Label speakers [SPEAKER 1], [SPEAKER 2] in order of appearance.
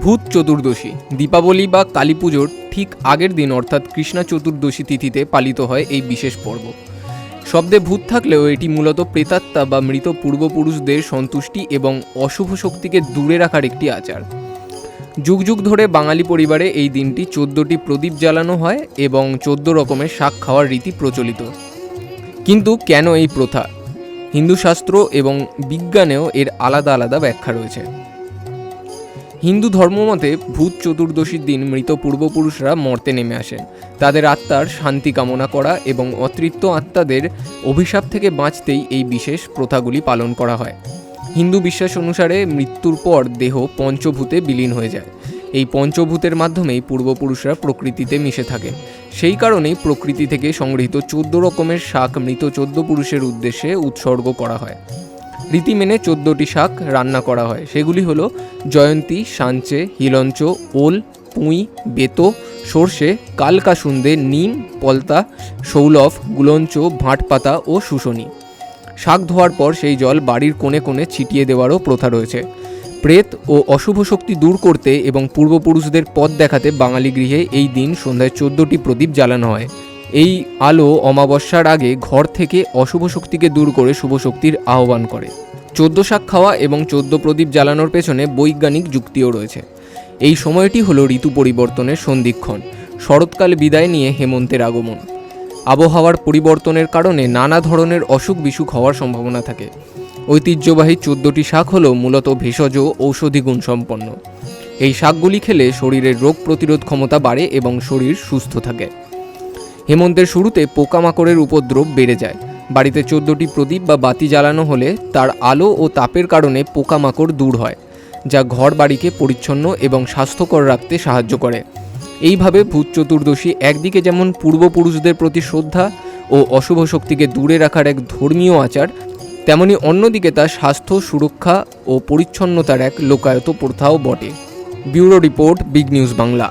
[SPEAKER 1] ভূত চতুর্দশী, দীপাবলি বা কালী পুজোর ঠিক আগের দিন অর্থাৎ কৃষ্ণা চতুর্দশী তিথিতে পালিত হয় এই বিশেষ পর্ব। শব্দে ভূত থাকলেও এটি মূলত প্রেতাত্মা বা মৃত পূর্বপুরুষদের সন্তুষ্টি এবং অশুভ শক্তিকে দূরে রাখার একটি আচার। যুগ যুগ ধরে বাঙালি পরিবারে এই দিনটি চোদ্দোটি প্রদীপ জ্বালানো হয় এবং চোদ্দ রকমের শাক খাওয়ার রীতি প্রচলিত। কিন্তু কেন এই প্রথা? হিন্দু শাস্ত্র এবং বিজ্ঞানেও এর আলাদা আলাদা ব্যাখ্যা রয়েছে। হিন্দু ধর্মমতে ভূত চতুর্দশীর দিন মৃত পূর্বপুরুষরা মর্তে নেমে আসেন তাদের আত্মার শান্তি কামনা করা এবং অতৃপ্ত আত্মাদের অভিশাপ থেকে বাঁচতেই এই বিশেষ প্রথাগুলি পালন করা হয়। হিন্দু বিশ্বাস অনুসারে মৃত্যুর পর দেহ পঞ্চভূতে বিলীন হয়ে যায়। এই পঞ্চভূতের মাধ্যমেই পূর্বপুরুষরা প্রকৃতিতে মিশে থাকেন সেই কারণেই প্রকৃতি থেকে সংগৃহীত চোদ্দ রকমের শাক মৃত চোদ্দ পুরুষের উদ্দেশ্যে উৎসর্গ করা হয়। রীতি মেনে চোদ্দোটি শাক রান্না করা হয়। সেগুলি হলো জয়ন্তী, সাঞ্চে, হিলঞ্চ, ওল, পুঁই, বেতো, সর্ষে, কালকাসুন্দে, নিম, পলতা, সৌলভ, গুলঞ্চ, ভাঁটপাতা ও শুশনি। শাক ধোয়ার পর সেই জল বাড়ির কোণে কোণে ছিটিয়ে দেওয়ারও প্রথা রয়েছে। প্রেত ও অশুভ শক্তি দূর করতে এবং পূর্বপুরুষদের পথ দেখাতে বাঙালি গৃহে এই দিন সন্ধ্যায় চোদ্দোটি প্রদীপ জ্বালানো হয়। এই আলো অমাবস্যার আগে ঘর থেকে অশুভ শক্তিকে দূর করে শুভ শক্তির আহ্বান করে। চোদ্দ শাক খাওয়া এবং চোদ্দ প্রদীপ জ্বালানোর পেছনে বৈজ্ঞানিক যুক্তিও রয়েছে। এই সময়টি হলো ঋতু পরিবর্তনের সন্ধিক্ষণ, শরৎকাল বিদায় নিয়ে হেমন্তের আগমন। আবহাওয়ার পরিবর্তনের কারণে নানা ধরনের অসুখ বিসুখ হওয়ার সম্ভাবনা থাকে। ঐতিহ্যবাহী চোদ্দটি শাক হলো মূলত ভেষজ ঔষধি গুণ সম্পন্ন। এই শাকগুলি খেলে শরীরের রোগ প্রতিরোধ ক্ষমতা বাড়ে এবং শরীর সুস্থ থাকে। হেমন্তের শুরুতে পোকামাকড়ের উপদ্রব বেড়ে যায়। বাড়িতে চোদ্দোটি প্রদীপ বা বাতি জ্বালানো হলে তার আলো ও তাপের কারণে পোকামাকড় দূর হয়, যা ঘর বাড়িকে পরিচ্ছন্ন এবং স্বাস্থ্যকর রাখতে সাহায্য করে। এইভাবে ভূত চতুর্দশী একদিকে যেমন পূর্বপুরুষদের প্রতি শ্রদ্ধা ও অশুভ শক্তিকে দূরে রাখার এক ধর্মীয় আচার, তেমনি অন্যদিকে তা স্বাস্থ্য, সুরক্ষা ও পরিচ্ছন্নতার এক লোকায়ত প্রথাও বটে। Bureau report, big news Bangla.